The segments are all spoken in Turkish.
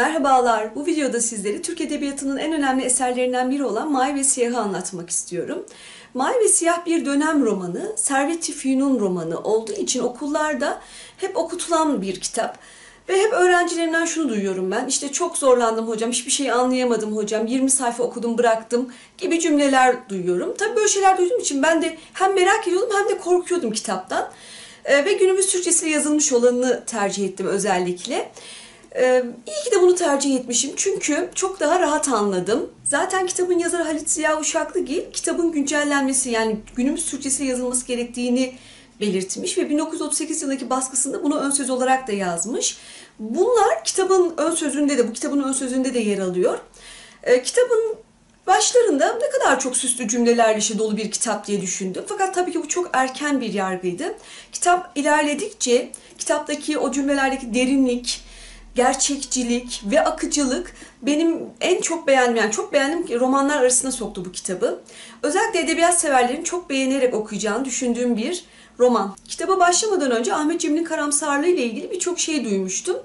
Merhabalar, bu videoda sizlere Türk Edebiyatı'nın en önemli eserlerinden biri olan Mavi ve Siyah'ı anlatmak istiyorum. Mavi ve Siyah bir dönem romanı, Servet-i romanı olduğu için okullarda hep okutulan bir kitap. Ve hep öğrencilerimden şunu duyuyorum ben, işte çok zorlandım hocam, hiçbir şey anlayamadım hocam, 20 sayfa okudum bıraktım gibi cümleler duyuyorum. Tabii böyle şeyler duyduğum için ben de hem merak ediyordum hem de korkuyordum kitaptan. Ee, ve günümüz Türkçesiyle yazılmış olanını tercih ettim özellikle. Ee, iyi ki de bunu tercih etmişim çünkü çok daha rahat anladım. Zaten kitabın yazarı Halit Ziya Uşaklıgil kitabın güncellenmesi yani günümüz Türkçesiyle yazılması gerektiğini belirtmiş ve 1938 yılındaki baskısında bunu ön söz olarak da yazmış. Bunlar kitabın ön sözünde de bu kitabın ön sözünde de yer alıyor. Ee, kitabın başlarında ne kadar çok süslü cümlelerle işte dolu bir kitap diye düşündüm. Fakat tabii ki bu çok erken bir yargıydı. Kitap ilerledikçe kitaptaki o cümlelerdeki derinlik, gerçekçilik ve akıcılık benim en çok beğendiğim, yani çok beğendim ki romanlar arasına soktu bu kitabı. Özellikle edebiyat severlerin çok beğenerek okuyacağını düşündüğüm bir roman. Kitaba başlamadan önce Ahmet Cemil'in karamsarlığı ile ilgili birçok şey duymuştum.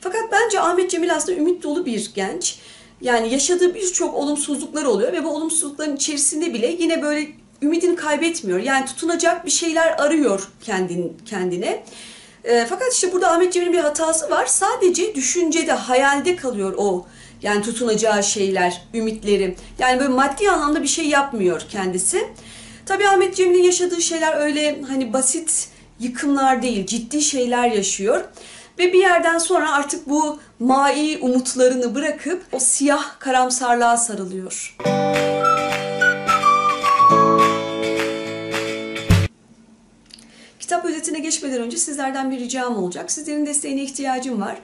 Fakat bence Ahmet Cemil aslında ümit dolu bir genç. Yani yaşadığı birçok olumsuzluklar oluyor ve bu olumsuzlukların içerisinde bile yine böyle ümidini kaybetmiyor. Yani tutunacak bir şeyler arıyor kendin, kendine. E, fakat işte burada Ahmet Cemil'in bir hatası var. Sadece düşüncede, hayalde kalıyor o. Yani tutunacağı şeyler, ümitleri. Yani böyle maddi anlamda bir şey yapmıyor kendisi. Tabii Ahmet Cemil'in yaşadığı şeyler öyle hani basit yıkımlar değil, ciddi şeyler yaşıyor. Ve bir yerden sonra artık bu mai umutlarını bırakıp o siyah karamsarlığa sarılıyor. Kitap özetine geçmeden önce sizlerden bir ricam olacak. Sizlerin desteğine ihtiyacım var.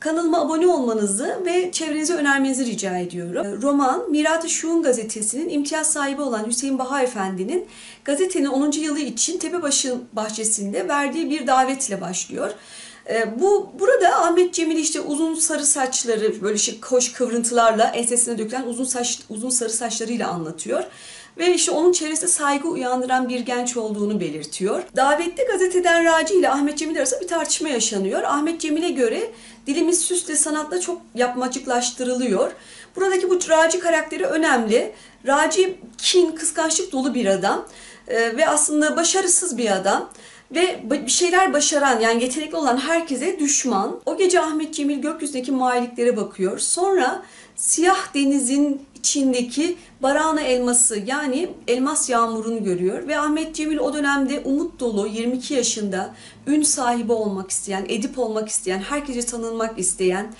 Kanalıma abone olmanızı ve çevrenize önermenizi rica ediyorum. Roman, Mirat-ı Şuun gazetesinin imtiyaz sahibi olan Hüseyin Baha Efendi'nin gazetenin 10. yılı için Tepebaşı bahçesinde verdiği bir davetle başlıyor. Ee, bu burada Ahmet Cemil işte uzun sarı saçları böyle şey koş kıvrıntılarla ensesine dökülen uzun saç uzun sarı saçlarıyla anlatıyor. Ve işte onun çevresinde saygı uyandıran bir genç olduğunu belirtiyor. Davette gazeteden Raci ile Ahmet Cemil arasında bir tartışma yaşanıyor. Ahmet Cemil'e göre dilimiz süsle sanatla çok yapmacıklaştırılıyor. Buradaki bu Raci karakteri önemli. Raci kin, kıskançlık dolu bir adam ee, ve aslında başarısız bir adam ve bir şeyler başaran yani yetenekli olan herkese düşman. O gece Ahmet Cemil gökyüzündeki maliklere bakıyor. Sonra siyah denizin içindeki Barana elması yani elmas yağmurunu görüyor ve Ahmet Cemil o dönemde umut dolu 22 yaşında ün sahibi olmak isteyen, edip olmak isteyen, herkese tanınmak isteyen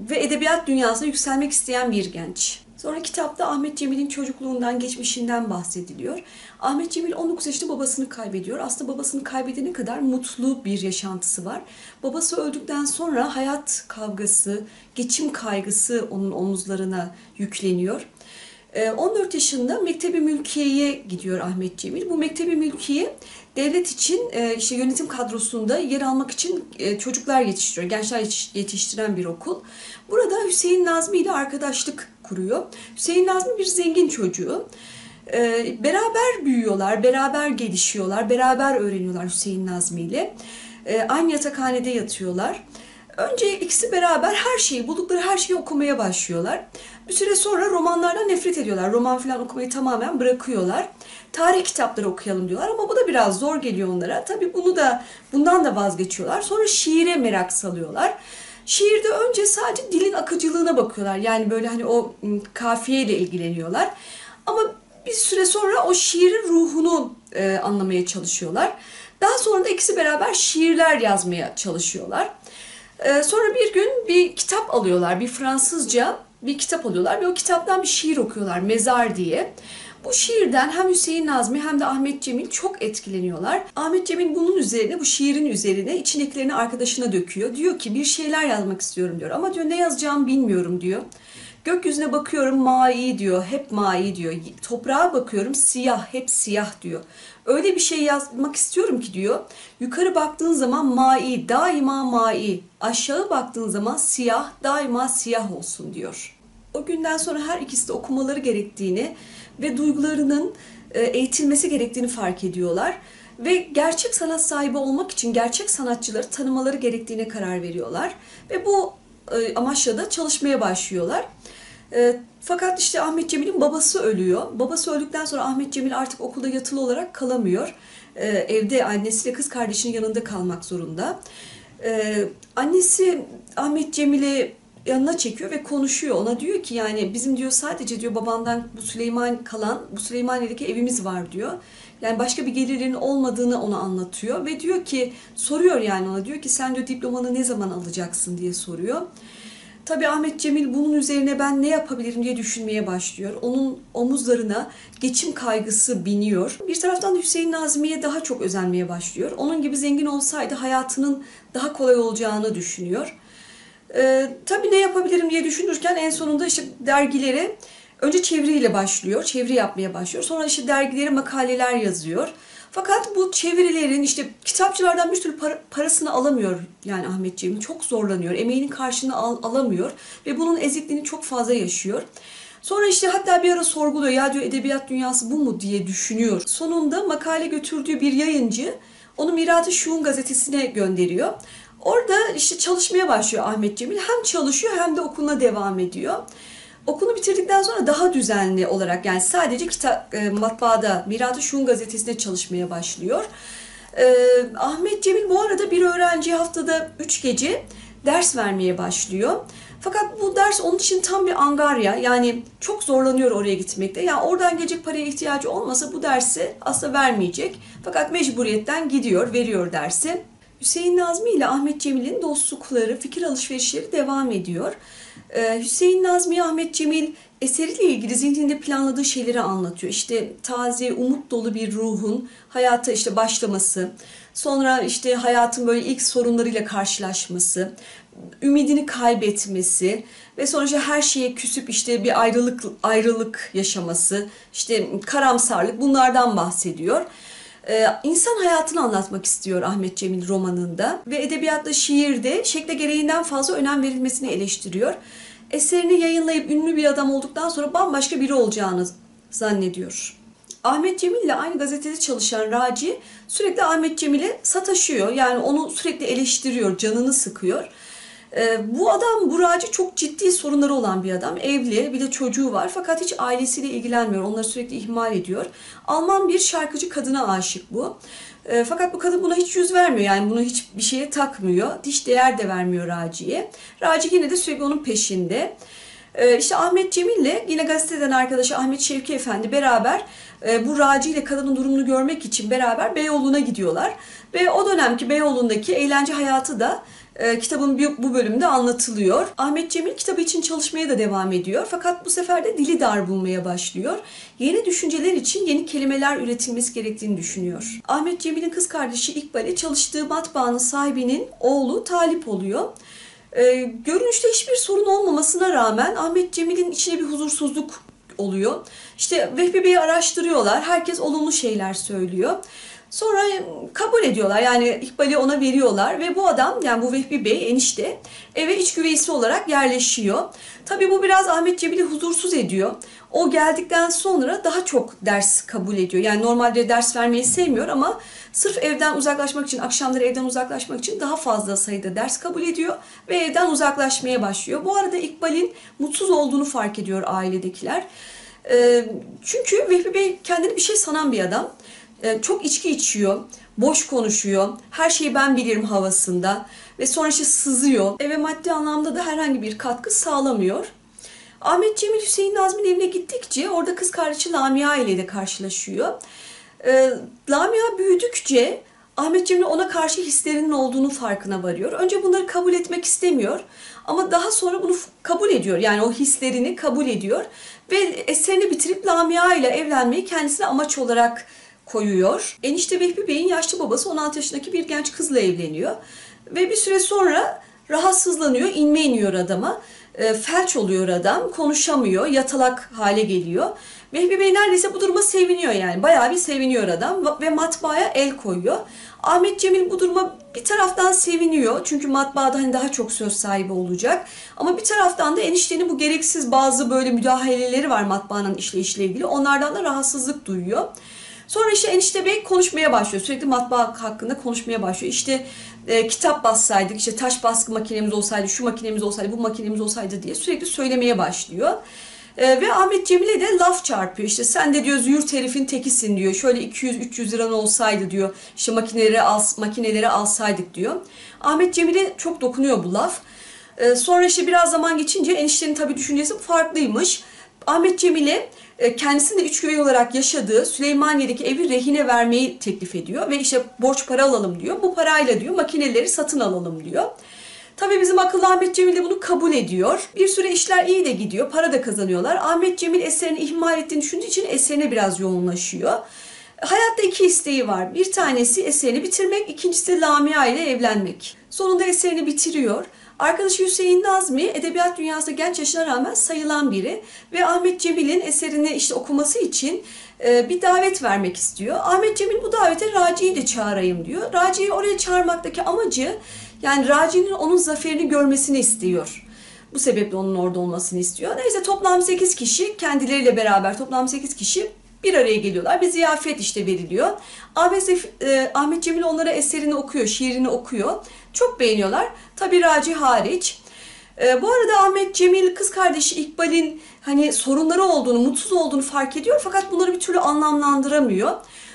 ve edebiyat dünyasına yükselmek isteyen bir genç. Sonra kitapta Ahmet Cemil'in çocukluğundan, geçmişinden bahsediliyor. Ahmet Cemil 19 yaşında babasını kaybediyor. Aslında babasını kaybedene kadar mutlu bir yaşantısı var. Babası öldükten sonra hayat kavgası, geçim kaygısı onun omuzlarına yükleniyor. 14 yaşında Mektebi Mülkiye'ye gidiyor Ahmet Cemil. Bu Mektebi Mülkiye devlet için işte yönetim kadrosunda yer almak için çocuklar yetiştiriyor, gençler yetiştiren bir okul. Burada Hüseyin Nazmi ile arkadaşlık kuruyor. Hüseyin Nazmi bir zengin çocuğu. Ee, beraber büyüyorlar, beraber gelişiyorlar, beraber öğreniyorlar Hüseyin Nazmi ile. Ee, aynı yatakhanede yatıyorlar. Önce ikisi beraber her şeyi, buldukları her şeyi okumaya başlıyorlar. Bir süre sonra romanlardan nefret ediyorlar. Roman falan okumayı tamamen bırakıyorlar. Tarih kitapları okuyalım diyorlar ama bu da biraz zor geliyor onlara. Tabii bunu da bundan da vazgeçiyorlar. Sonra şiire merak salıyorlar. Şiirde önce sadece dilin akıcılığına bakıyorlar. Yani böyle hani o kafiyeyle ilgileniyorlar. Ama bir süre sonra o şiirin ruhunu e, anlamaya çalışıyorlar. Daha sonra da ikisi beraber şiirler yazmaya çalışıyorlar. E, sonra bir gün bir kitap alıyorlar, bir Fransızca bir kitap alıyorlar ve o kitaptan bir şiir okuyorlar, Mezar diye. Bu şiirden hem Hüseyin Nazmi hem de Ahmet Cemil çok etkileniyorlar. Ahmet Cemil bunun üzerine, bu şiirin üzerine içindekilerini arkadaşına döküyor. Diyor ki bir şeyler yazmak istiyorum diyor ama diyor ne yazacağımı bilmiyorum diyor. Gökyüzüne bakıyorum mai diyor, hep mai diyor. Toprağa bakıyorum siyah, hep siyah diyor. Öyle bir şey yazmak istiyorum ki diyor. Yukarı baktığın zaman mai, daima mai. Aşağı baktığın zaman siyah, daima siyah olsun diyor. O günden sonra her ikisi de okumaları gerektiğini ve duygularının e, eğitilmesi gerektiğini fark ediyorlar. Ve gerçek sanat sahibi olmak için gerçek sanatçıları tanımaları gerektiğine karar veriyorlar. Ve bu e, amaçla da çalışmaya başlıyorlar. E, fakat işte Ahmet Cemil'in babası ölüyor. Babası öldükten sonra Ahmet Cemil artık okulda yatılı olarak kalamıyor. Evde annesiyle kız kardeşinin yanında kalmak zorunda. Annesi Ahmet Cemil'i yanına çekiyor ve konuşuyor. Ona diyor ki yani bizim diyor sadece diyor babandan bu Süleyman kalan bu Süleymaniye'deki evimiz var diyor. Yani başka bir gelirlerin olmadığını ona anlatıyor ve diyor ki soruyor yani ona diyor ki sen diyor diplomanı ne zaman alacaksın diye soruyor. Tabii Ahmet Cemil bunun üzerine ben ne yapabilirim diye düşünmeye başlıyor. Onun omuzlarına geçim kaygısı biniyor. Bir taraftan Hüseyin Nazmi'ye daha çok özenmeye başlıyor. Onun gibi zengin olsaydı hayatının daha kolay olacağını düşünüyor. Ee, tabii ne yapabilirim diye düşünürken en sonunda işte dergilere önce çeviriyle başlıyor. Çeviri yapmaya başlıyor. Sonra işte dergilere makaleler yazıyor. Fakat bu çevirilerin işte kitapçılardan bir türlü para, parasını alamıyor yani Ahmet Cemil. Çok zorlanıyor. Emeğinin karşılığını al, alamıyor ve bunun ezikliğini çok fazla yaşıyor. Sonra işte hatta bir ara sorguluyor ya diyor edebiyat dünyası bu mu diye düşünüyor. Sonunda makale götürdüğü bir yayıncı onu Mirat-ı Şuun gazetesine gönderiyor. Orada işte çalışmaya başlıyor Ahmet Cemil. Hem çalışıyor hem de okuluna devam ediyor. Okulu bitirdikten sonra daha düzenli olarak yani sadece kitap e, matbaada Mirat-ı Şuun gazetesinde çalışmaya başlıyor. E, Ahmet Cemil bu arada bir öğrenci haftada 3 gece ders vermeye başlıyor. Fakat bu ders onun için tam bir angarya. Yani çok zorlanıyor oraya gitmekte. Yani oradan gelecek paraya ihtiyacı olmasa bu dersi aslında vermeyecek. Fakat mecburiyetten gidiyor, veriyor dersi. Hüseyin Nazmi ile Ahmet Cemil'in dostlukları, fikir alışverişleri devam ediyor. Ee, Hüseyin Nazmi, Ahmet Cemil eseriyle ilgili zihninde planladığı şeyleri anlatıyor. İşte taze, umut dolu bir ruhun hayata işte başlaması, sonra işte hayatın böyle ilk sorunlarıyla karşılaşması, ümidini kaybetmesi ve işte her şeye küsüp işte bir ayrılık ayrılık yaşaması, işte karamsarlık bunlardan bahsediyor. Ee, insan hayatını anlatmak istiyor Ahmet Cemil romanında ve edebiyatta, şiirde şekle gereğinden fazla önem verilmesini eleştiriyor. Eserini yayınlayıp ünlü bir adam olduktan sonra bambaşka biri olacağını zannediyor. Ahmet Cemil ile aynı gazetede çalışan Raci sürekli Ahmet Cemil'e sataşıyor. Yani onu sürekli eleştiriyor, canını sıkıyor. Ee, bu adam Buracı çok ciddi sorunları olan bir adam. Evli, bir de çocuğu var fakat hiç ailesiyle ilgilenmiyor. Onları sürekli ihmal ediyor. Alman bir şarkıcı kadına aşık bu. E, fakat bu kadın buna hiç yüz vermiyor. Yani bunu hiç bir şeye takmıyor. Hiç değer de vermiyor Raci'ye. Raci yine de sürekli onun peşinde. E, işte Ahmet Cemil'le yine gazeteden arkadaşı Ahmet Şevki Efendi beraber e, bu Raci ile kadının durumunu görmek için beraber Beyoğlu'na gidiyorlar. Ve o dönemki Beyoğlu'ndaki eğlence hayatı da e, kitabın bu bölümde anlatılıyor. Ahmet Cemil kitabı için çalışmaya da devam ediyor. Fakat bu sefer de dili dar bulmaya başlıyor. Yeni düşünceler için yeni kelimeler üretilmesi gerektiğini düşünüyor. Ahmet Cemil'in kız kardeşi İkbal'e çalıştığı matbaanın sahibinin oğlu talip oluyor. E, görünüşte hiçbir sorun olmamasına rağmen Ahmet Cemil'in içine bir huzursuzluk oluyor. İşte Vehbi Bey'i araştırıyorlar. Herkes olumlu şeyler söylüyor. Sonra kabul ediyorlar yani İkbal'i ona veriyorlar ve bu adam yani bu Vehbi Bey enişte eve iç güveysi olarak yerleşiyor. Tabii bu biraz Ahmet Cebil'i huzursuz ediyor. O geldikten sonra daha çok ders kabul ediyor. Yani normalde ders vermeyi sevmiyor ama sırf evden uzaklaşmak için, akşamları evden uzaklaşmak için daha fazla sayıda ders kabul ediyor ve evden uzaklaşmaya başlıyor. Bu arada İkbal'in mutsuz olduğunu fark ediyor ailedekiler. Çünkü Vehbi Bey kendini bir şey sanan bir adam. E, çok içki içiyor, boş konuşuyor, her şeyi ben bilirim havasında ve sonra işte sızıyor. Eve maddi anlamda da herhangi bir katkı sağlamıyor. Ahmet Cemil Hüseyin Nazmi'nin evine gittikçe orada kız kardeşi Lamia ile de karşılaşıyor. E, Lamia büyüdükçe Ahmet Cemil ona karşı hislerinin olduğunu farkına varıyor. Önce bunları kabul etmek istemiyor ama daha sonra bunu kabul ediyor. Yani o hislerini kabul ediyor ve eserini bitirip Lamia ile evlenmeyi kendisine amaç olarak koyuyor. Enişte Vehbi Bey'in yaşlı babası 16 yaşındaki bir genç kızla evleniyor. Ve bir süre sonra rahatsızlanıyor, inme iniyor adama. E, felç oluyor adam, konuşamıyor, yatalak hale geliyor. Vehbi Bey neredeyse bu duruma seviniyor yani. Bayağı bir seviniyor adam ve matbaaya el koyuyor. Ahmet Cemil bu duruma bir taraftan seviniyor. Çünkü matbaada hani daha çok söz sahibi olacak. Ama bir taraftan da eniştenin bu gereksiz bazı böyle müdahaleleri var matbaanın işleyişle ilgili. Onlardan da rahatsızlık duyuyor. Sonra işte enişte bey konuşmaya başlıyor. Sürekli matbaa hakkında konuşmaya başlıyor. İşte e, kitap bassaydık, işte taş baskı makinemiz olsaydı, şu makinemiz olsaydı, bu makinemiz olsaydı diye sürekli söylemeye başlıyor. E, ve Ahmet Cemil'e de laf çarpıyor. İşte sen de diyor züğürt herifin tekisin diyor. Şöyle 200-300 liran olsaydı diyor. İşte makineleri, al, makineleri alsaydık diyor. Ahmet Cemil'e çok dokunuyor bu laf. E, sonra işte biraz zaman geçince eniştenin tabii düşüncesi farklıymış. Ahmet Cemil'e e, kendisinin de üç güvey olarak yaşadığı Süleymaniye'deki evi rehine vermeyi teklif ediyor. Ve işte borç para alalım diyor. Bu parayla diyor makineleri satın alalım diyor. Tabii bizim akıllı Ahmet Cemil de bunu kabul ediyor. Bir süre işler iyi de gidiyor. Para da kazanıyorlar. Ahmet Cemil eserini ihmal ettiğini düşündüğü için eserine biraz yoğunlaşıyor. Hayatta iki isteği var. Bir tanesi eserini bitirmek, ikincisi Lamia ile evlenmek. Sonunda eserini bitiriyor. Arkadaşı Hüseyin Nazmi edebiyat dünyasında genç yaşına rağmen sayılan biri ve Ahmet Cemil'in eserini işte okuması için e, bir davet vermek istiyor. Ahmet Cemil bu davete Raci'yi de çağırayım diyor. Raci'yi oraya çağırmaktaki amacı yani Raci'nin onun zaferini görmesini istiyor. Bu sebeple onun orada olmasını istiyor. Neyse toplam 8 kişi kendileriyle beraber toplam 8 kişi bir araya geliyorlar. Bir ziyafet işte veriliyor. Ahmet, Ahmet Cemil onlara eserini okuyor, şiirini okuyor. Çok beğeniyorlar. Tabi Raci hariç. E, bu arada Ahmet Cemil kız kardeşi İkbal'in hani sorunları olduğunu, mutsuz olduğunu fark ediyor fakat bunları bir türlü anlamlandıramıyor.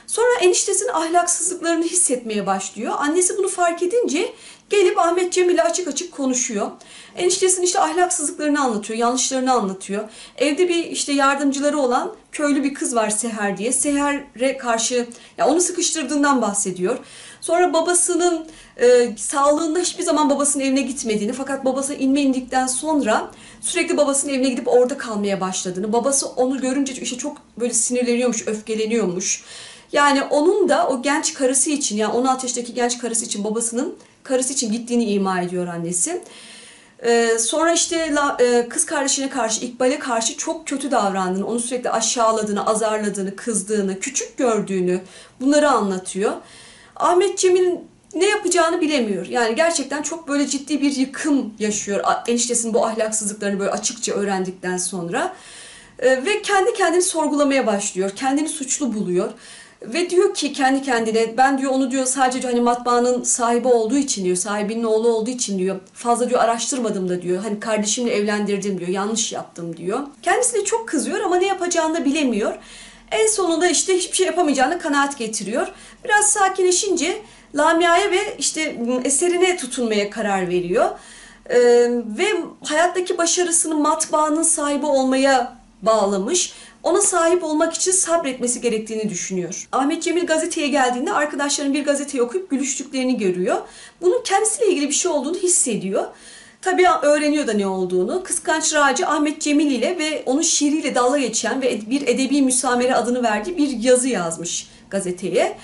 Sonra eniştesinin ahlaksızlıklarını hissetmeye başlıyor. Annesi bunu fark edince gelip Ahmet Cemil'le açık açık konuşuyor. Eniştesinin işte ahlaksızlıklarını anlatıyor, yanlışlarını anlatıyor. Evde bir işte yardımcıları olan köylü bir kız var Seher diye. Seher'e karşı ya onu sıkıştırdığından bahsediyor. Sonra babasının e, sağlığında hiçbir zaman babasının evine gitmediğini fakat babası inme indikten sonra sürekli babasının evine gidip orada kalmaya başladığını, babası onu görünce işte çok böyle sinirleniyormuş, öfkeleniyormuş. Yani onun da o genç karısı için yani 16 yaşındaki genç karısı için babasının karısı için gittiğini ima ediyor annesi. Ee, sonra işte la, e, kız kardeşine karşı, İkbal'e karşı çok kötü davrandığını, onu sürekli aşağıladığını, azarladığını, kızdığını, küçük gördüğünü bunları anlatıyor. Ahmet Cemil'in ne yapacağını bilemiyor. Yani gerçekten çok böyle ciddi bir yıkım yaşıyor eniştesinin bu ahlaksızlıklarını böyle açıkça öğrendikten sonra. Ee, ve kendi kendini sorgulamaya başlıyor. Kendini suçlu buluyor. Ve diyor ki kendi kendine ben diyor onu diyor sadece hani matbaanın sahibi olduğu için diyor sahibinin oğlu olduğu için diyor fazla diyor araştırmadım da diyor hani kardeşimle evlendirdim diyor yanlış yaptım diyor. Kendisi de çok kızıyor ama ne yapacağını da bilemiyor. En sonunda işte hiçbir şey yapamayacağını kanaat getiriyor. Biraz sakinleşince Lamia'ya ve işte eserine tutunmaya karar veriyor. Ee, ve hayattaki başarısını matbaanın sahibi olmaya bağlamış ona sahip olmak için sabretmesi gerektiğini düşünüyor. Ahmet Cemil gazeteye geldiğinde arkadaşlarının bir gazeteyi okuyup gülüştüklerini görüyor. Bunun kendisiyle ilgili bir şey olduğunu hissediyor. Tabii öğreniyor da ne olduğunu. Kıskanç Raci Ahmet Cemil ile ve onun şiiriyle dalga geçen ve bir edebi müsamere adını verdiği bir yazı yazmış gazeteye.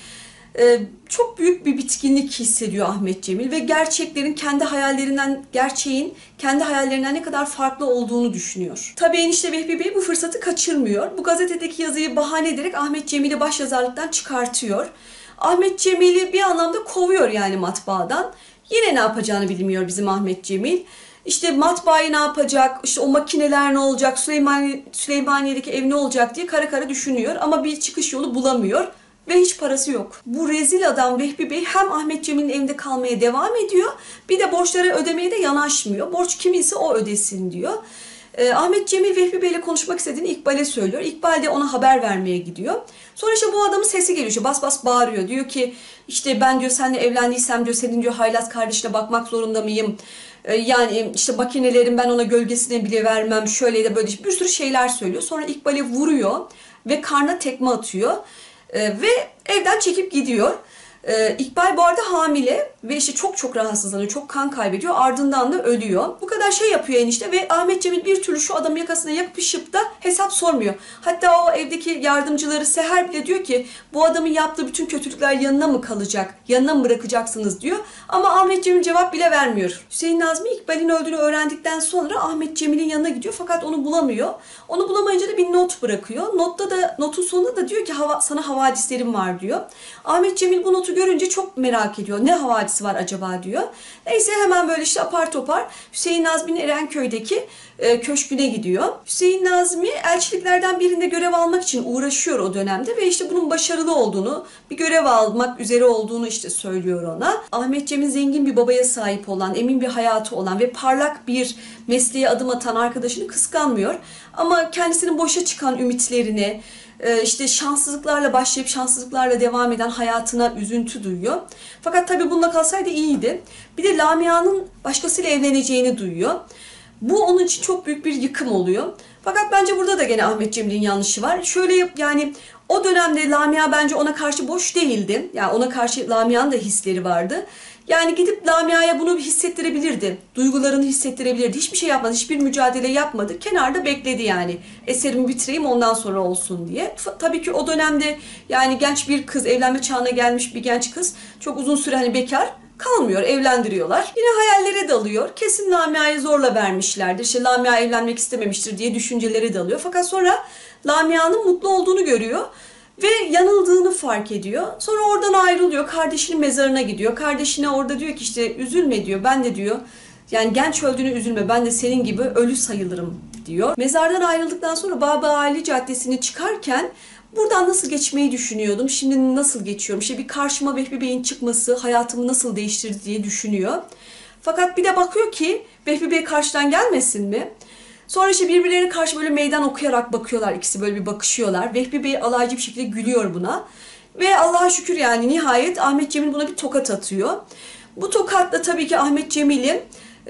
Ee, çok büyük bir bitkinlik hissediyor Ahmet Cemil ve gerçeklerin kendi hayallerinden, gerçeğin kendi hayallerinden ne kadar farklı olduğunu düşünüyor. Tabii enişte Vehbi Bey bu fırsatı kaçırmıyor. Bu gazetedeki yazıyı bahane ederek Ahmet Cemil'i başyazarlıktan çıkartıyor. Ahmet Cemil'i bir anlamda kovuyor yani matbaadan. Yine ne yapacağını bilmiyor bizim Ahmet Cemil. İşte matbaayı ne yapacak, işte o makineler ne olacak, Süleymaniye, Süleymaniye'deki ev ne olacak diye kara kara düşünüyor ama bir çıkış yolu bulamıyor ve hiç parası yok. Bu rezil adam Vehbi Bey hem Ahmet Cemil'in evinde kalmaya devam ediyor bir de borçları ödemeye de yanaşmıyor. Borç kiminse o ödesin diyor. Ee, Ahmet Cemil Vehbi Bey ile konuşmak istediğini İkbal'e söylüyor. İkbal de ona haber vermeye gidiyor. Sonra işte bu adamın sesi geliyor. İşte bas bas bağırıyor. Diyor ki işte ben diyor seninle evlendiysem diyor senin diyor haylaz kardeşine bakmak zorunda mıyım? Ee, yani işte makinelerin ben ona gölgesine bile vermem. Şöyle de böyle bir sürü şeyler söylüyor. Sonra İkbal'e vuruyor ve karnına tekme atıyor. E, ve evden çekip gidiyor. Ee, İkbal bu arada hamile ve işte çok çok rahatsızlanıyor, çok kan kaybediyor. Ardından da ölüyor. Bu kadar şey yapıyor enişte ve Ahmet Cemil bir türlü şu adamın yakasına yapışıp da hesap sormuyor. Hatta o evdeki yardımcıları Seher bile diyor ki bu adamın yaptığı bütün kötülükler yanına mı kalacak, yanına mı bırakacaksınız diyor. Ama Ahmet Cemil cevap bile vermiyor. Hüseyin Nazmi İkbal'in öldüğünü öğrendikten sonra Ahmet Cemil'in yanına gidiyor fakat onu bulamıyor. Onu bulamayınca da bir not bırakıyor. Notta da notun sonunda da diyor ki hava, sana havadislerim var diyor. Ahmet Cemil bu notu Görünce çok merak ediyor. Ne havadisi var acaba diyor. Neyse hemen böyle işte apar topar Hüseyin Nazmi'nin Erenköy'deki e, köşküne gidiyor. Hüseyin Nazmi elçiliklerden birinde görev almak için uğraşıyor o dönemde ve işte bunun başarılı olduğunu, bir görev almak üzere olduğunu işte söylüyor ona. Ahmet Cem'in zengin bir babaya sahip olan, emin bir hayatı olan ve parlak bir mesleğe adım atan arkadaşını kıskanmıyor. Ama kendisinin boşa çıkan ümitlerini, işte şanssızlıklarla başlayıp şanssızlıklarla devam eden hayatına üzüntü duyuyor. Fakat tabii bununla kalsaydı iyiydi. Bir de Lamia'nın başkasıyla evleneceğini duyuyor. Bu onun için çok büyük bir yıkım oluyor. Fakat bence burada da gene Ahmet Cemil'in yanlışı var. Şöyle yani o dönemde Lamia bence ona karşı boş değildi. Yani ona karşı Lamia'nın da hisleri vardı. Yani gidip Lamia'ya bunu hissettirebilirdi. Duygularını hissettirebilirdi. Hiçbir şey yapmadı. Hiçbir mücadele yapmadı. Kenarda bekledi yani. Eserimi bitireyim ondan sonra olsun diye. Tabii ki o dönemde yani genç bir kız, evlenme çağına gelmiş bir genç kız çok uzun süre hani bekar kalmıyor, evlendiriyorlar. Yine hayallere dalıyor. Kesin Lamia'yı zorla vermişlerdir. İşte Lamia evlenmek istememiştir diye düşüncelere dalıyor. Fakat sonra Lamia'nın mutlu olduğunu görüyor ve yanıldığını fark ediyor. Sonra oradan ayrılıyor. Kardeşinin mezarına gidiyor. Kardeşine orada diyor ki işte üzülme diyor. Ben de diyor yani genç öldüğünü üzülme. Ben de senin gibi ölü sayılırım diyor. Mezardan ayrıldıktan sonra Baba Ali Caddesi'ni çıkarken Buradan nasıl geçmeyi düşünüyordum, şimdi nasıl geçiyorum? İşte bir karşıma Vehbi Bey'in çıkması hayatımı nasıl değiştirdi diye düşünüyor. Fakat bir de bakıyor ki Vehbi Bey karşıdan gelmesin mi? Sonra işte birbirlerine karşı böyle meydan okuyarak bakıyorlar. ikisi böyle bir bakışıyorlar. Vehbi Bey alaycı bir şekilde gülüyor buna. Ve Allah'a şükür yani nihayet Ahmet Cemil buna bir tokat atıyor. Bu tokatla tabii ki Ahmet Cemil'in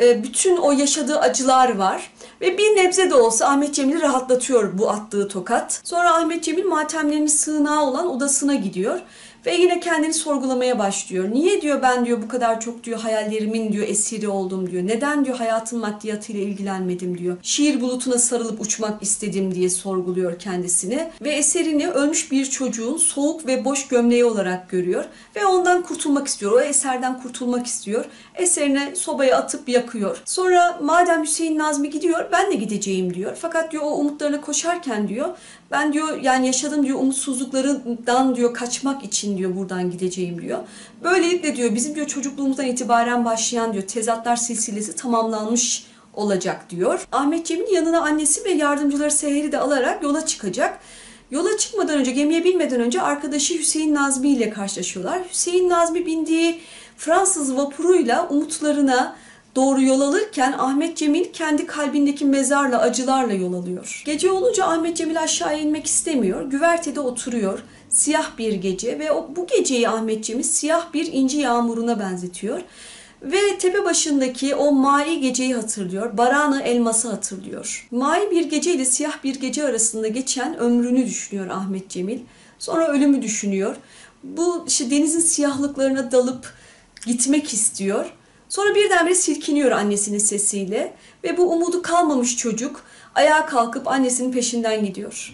e, bütün o yaşadığı acılar var. Ve bir nebze de olsa Ahmet Cemil'i rahatlatıyor bu attığı tokat. Sonra Ahmet Cemil matemlerinin sığınağı olan odasına gidiyor. Ve yine kendini sorgulamaya başlıyor. Niye diyor ben diyor bu kadar çok diyor hayallerimin diyor esiri oldum diyor. Neden diyor hayatın maddiyatıyla ilgilenmedim diyor. Şiir bulutuna sarılıp uçmak istedim diye sorguluyor kendisini. Ve eserini ölmüş bir çocuğun soğuk ve boş gömleği olarak görüyor. Ve ondan kurtulmak istiyor. O eserden kurtulmak istiyor. Eserine sobaya atıp yakıyor. Sonra madem Hüseyin Nazmi gidiyor ben de gideceğim diyor. Fakat diyor o umutlarına koşarken diyor ben diyor yani yaşadığım diyor umutsuzluklarından diyor kaçmak için diyor buradan gideceğim diyor. Böylelikle diyor bizim diyor çocukluğumuzdan itibaren başlayan diyor tezatlar silsilesi tamamlanmış olacak diyor. Ahmet Cem'in yanına annesi ve yardımcıları Seher'i de alarak yola çıkacak. Yola çıkmadan önce, gemiye binmeden önce arkadaşı Hüseyin Nazmi ile karşılaşıyorlar. Hüseyin Nazmi bindiği Fransız vapuruyla umutlarına, doğru yol alırken Ahmet Cemil kendi kalbindeki mezarla, acılarla yol alıyor. Gece olunca Ahmet Cemil aşağıya inmek istemiyor. Güvertede oturuyor. Siyah bir gece ve o, bu geceyi Ahmet Cemil siyah bir inci yağmuruna benzetiyor. Ve tepe başındaki o mai geceyi hatırlıyor. Baranı elması hatırlıyor. Mai bir gece ile siyah bir gece arasında geçen ömrünü düşünüyor Ahmet Cemil. Sonra ölümü düşünüyor. Bu işte denizin siyahlıklarına dalıp gitmek istiyor. Sonra birdenbire silkiniyor annesinin sesiyle ve bu umudu kalmamış çocuk ayağa kalkıp annesinin peşinden gidiyor.